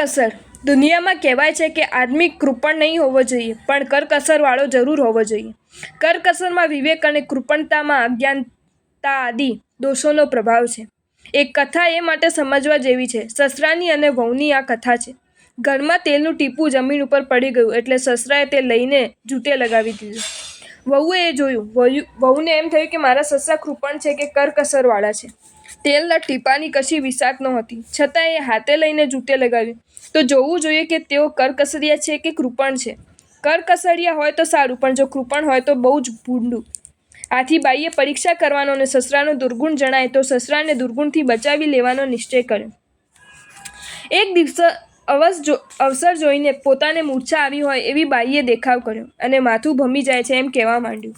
કરકસર. દુનિયામાં કહેવાય છે કે આદમી કૃપણ નહીં હોવો જોઈએ, પણ કરકસરવાળો જરૂર હોવો જોઈએ. કરકસરમાં વિવેક અને કૃપણતામાં અજ્ઞાનતા આદિ દોષોનો પ્રભાવ છે. એક કથા એ માટે સમજવા જેવી છે, સસરાની અને વહુની આ કથા છે. ઘરમાં તેલનું ટીપું જમીન ઉપર પડી ગયું, એટલે સસરાએ તે લઈને જૂટે લગાવી દીધું. વહુએ એ જોયું. વહુ, વહુને એમ થયું કે મારા સસરા કૃપણ છે કે કરકસરવાળા છે. તેલના ટીપાની કશી વિસાત નહોતી. છતાં એ હાથે લઈને જૂતે લગાવ્યું. તો જોવું જોઈએ કે તેઓ કરકસરિયા છે કે કૃપણ છે? કરકસરિયા હોય તો સારું, પણ જો કૃપણ હોય તો બહુ જ ભૂંડું. આથી બાઈએ પરીક્ષા કરવાનો અને સસરાનો દુર્ગુણ જણાય તો સસરાને દુર્ગુણથી બચાવી લેવાનો નિશ્ચય કર્યો. એક દિવસ અવસ જો, અવસર જોઈને પોતાને મૂર્છા આવી હોય એવી બાઈએ દેખાવ કર્યો અને માથું ભમી જાય છે એમ કહેવા માંડ્યું.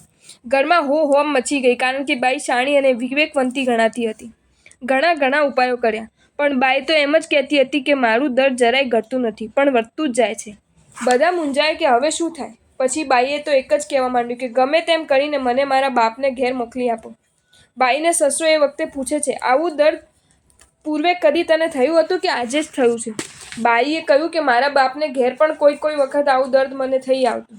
ઘરમાં હો હોમ મચી ગઈ કારણ કે બાઈ શાણી અને વિવેકવંતી ગણાતી હતી. ઘણા ઘણા ઉપાયો કર્યા. પણ બાઈ તો એમ જ કહેતી હતી કે મારું દર્દ જરાય ઘટતું નથી, પણ વધતું જ જાય છે. બધા મૂંઝાય કે હવે શું થાય? પછી બાઈએ તો એક જ કહેવા માંડ્યું કે ગમે તેમ કરીને મને મારા બાપને ઘેર મોકલી આપો. બાઈને સસરો એ વખતે પૂછે છે, આવું દર્દ પૂર્વે કદી તને થયું હતું કે આજે જ થયું છે? બાઈએ કહ્યું કે, મારા બાપને ઘેર પણ કોઈ કોઈ વખત આવું દર્દ મને થઈ આવતું.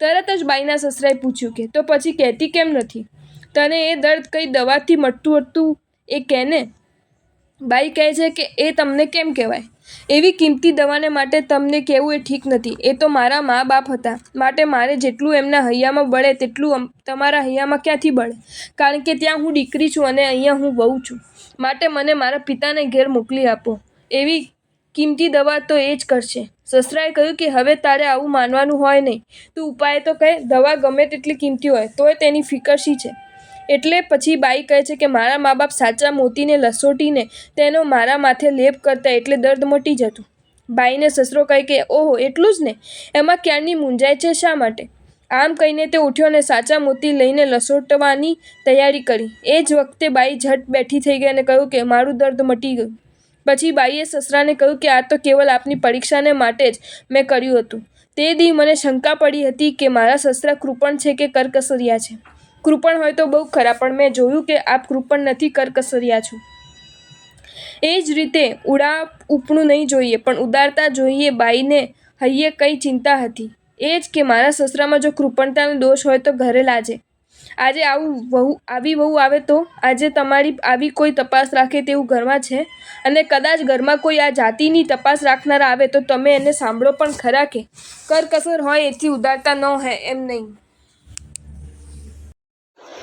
તરત જ બાઈના સસરાએ પૂછ્યું કે, તો પછી કહેતી કેમ નથી? તને એ દર્દ કઈ દવાથી મટતું હતું? એ કહેને, બાઈ કહે છે કે એ તમને કેમ કહેવાય? એવી કિંમતી દવાને માટે તમને કહેવું એ ઠીક નથી. એ તો મારા મા બાપ હતા. માટે મારે જેટલું એમના હૈયામાં બળે તેટલું તમારા હૈયામાં ક્યાંથી બળે? કારણ કે ત્યાં હું દીકરી છું અને અહીંયા હું વહુ છું. માટે મને મારા પિતાને ઘેર મોકલી આપો. એવી કિંમતી દવા તો એ જ કરશે. સસરાએ કહ્યું કે, હવે તારે આવું માનવાનું હોય નહીં. તું ઉપાય તો કહે, દવા ગમે તેટલી કિંમતી હોય, તોય તેની ફિકર શી છે? એટલે પછી બાઈ કહે છે કે મારા મા બાપ સાચા મોતીને, લસોટીને તેનો મારા માથે લેપ કરતા એટલે દર્દ મટી જતું. બાઈને સસરો કહે કે, ઓહો, એટલું જ ને? એમાં ક્યારની મૂંઝાય છે શા માટે? આમ કહીને તે ઉઠ્યો અને સાચા મોતી લઈને લસોટવાની તૈયારી કરી. એ જ વખતે બાઈ ઝટ બેઠી થઈ ગઈ અને કહ્યું કે, મારું દર્દ મટી ગયું. પછી બાઈએ સસરાને કહ્યું કે, આ તો કેવલ આપની પરીક્ષાને માટે જ મેં કર્યું હતું. તે દી મને શંકા પડી હતી કે મારા સસરા કૃપણ છે કે કરકસરિયા છે. કૃપણ હોય તો બહુ ખરા, પણ મેં જોયું કે આપ કૃપણ નથી કરકસરિયા છો. એ જ રીતે ઉડા ઉપણું નહીં જોઈએ, પણ ઉદારતા જોઈએ બાઈને હૈયે કઈ ચિંતા હતી. એ જ કે મારા સસરામાં જો કૃપણતાનો દોષ હોય તો ઘરે લાજે. આજે આવું વહુ, આવી વહુ આવે તો? આજે તમારી આવી કોઈ તપાસ રાખે તેવું ઘરમાં છે? અને કદાચ ઘરમાં કોઈ આ જાતિની તપાસ રાખનારા આવે તો તમે એને સાંભળો પણ ખરા કે? કરકસર હોય એથી ઉદારતા ન હોય એમ નહીં.